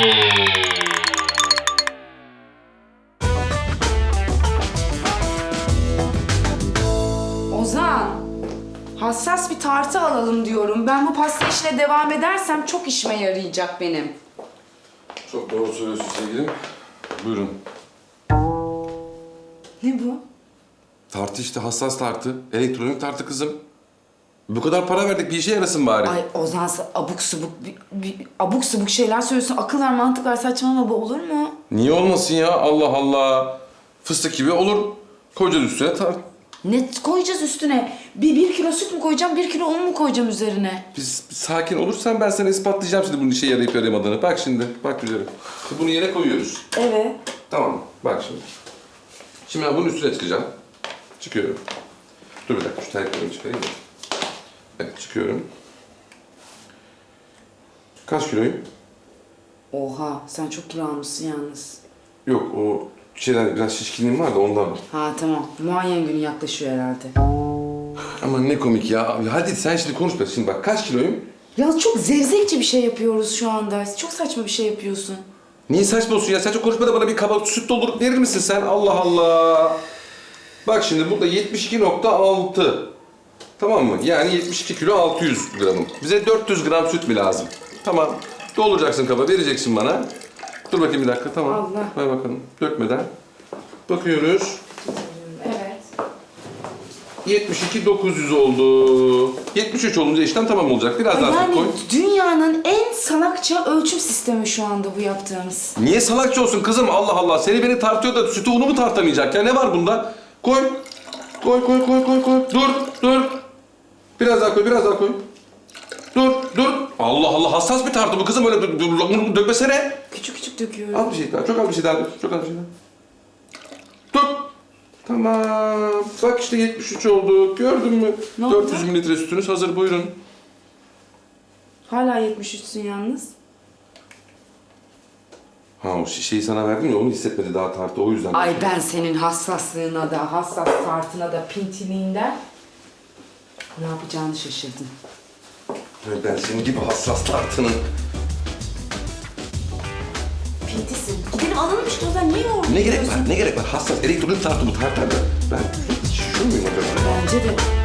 Ozan, hassas bir tartı alalım diyorum. Ben bu pasta işine devam edersem çok işime yarayacak benim. Çok doğru söylüyorsun sevgilim. Buyurun. Ne bu? Tartı işte hassas tartı. Elektronik tartı kızım. Bu kadar para verdik bir işe yarasın bari. Ay Ozan sen abuk subuk, bir, bir- abuk subuk şeyler söylüyorsun. Akıl ver, mantık ver, saçmalama bu olur mu? Niye olmasın ya? Allah Allah. Fıstık gibi olur. Koyacağız üstüne tart. Ne koyacağız üstüne? Bir, bir kilo süt mü koyacağım, bir kilo un mu koyacağım üzerine? Biz bir sakin olursan ben sana ispatlayacağım şimdi bunun işe yarayıp yarayamadığını. Bak şimdi, bak güzelim. Bunu yere koyuyoruz. Evet. Tamam, bak şimdi. Şimdi ben bunun üstüne çıkacağım. Çıkıyorum. Dur bir dakika, şu terliklerimi çıkarayım da. Evet, çıkıyorum. Kaç kiloyum? Oha, sen çok kilo almışsın yalnız. Yok, o şeyden biraz şişkinliğim var da ondan. Ha tamam, muayyen günü yaklaşıyor herhalde. Ama ne komik ya. Hadi sen şimdi konuşma. Şimdi bak kaç kiloyum? Ya çok zevzekçe bir şey yapıyoruz şu anda. Çok saçma bir şey yapıyorsun. Niye saçma olsun ya? Saçma konuşma da bana bir kaba süt doldurup verir misin sen? Allah Allah. Bak şimdi burada 72.6. Tamam mı? Yani 72 kilo 600 gramım. Bize 400 gram süt mü lazım? Tamam. Dolduracaksın kaba, vereceksin bana. Dur bakayım bir dakika, tamam. Allah. Ver bakalım. Dökmeden. Bakıyoruz. Evet. 72 900 oldu. 73 olunca işlem tamam olacak. Biraz daha süt Yani koy. dünyanın en salakça ölçüm sistemi şu anda bu yaptığımız. Niye salakça olsun kızım? Allah Allah. Seni beni tartıyor da sütü unu mu tartamayacak ya? Ne var bunda? Koy. Koy koy koy koy koy. Dur dur. Biraz daha koy biraz daha koy. Dur dur. Allah Allah hassas bir tartı bu kızım öyle dur, dur, unu dökmesene. Küçük küçük döküyorum. Al bir şey daha. Çok az bir şey daha. dur, Çok az bir şey daha. Tut. Tamam. Bak işte 73 oldu. Gördün mü? Ne oldu? 400 mililitre sütünüz hazır buyurun. Hala 73'sün yalnız. Ha o şişeyi sana verdim ya onu hissetmedi daha tartı o yüzden. Ay ben senin hassaslığına da, hassas tartına da, pintiliğinden ne yapacağını şaşırdım. Ben senin gibi hassas tartının. Pintisin. Gidelim alalım işte o zaman niye orada Ne gerek var? Ne gerek var? Hassas elektronik tartı bu tartar da. Ben şu muyum acaba? Bence de.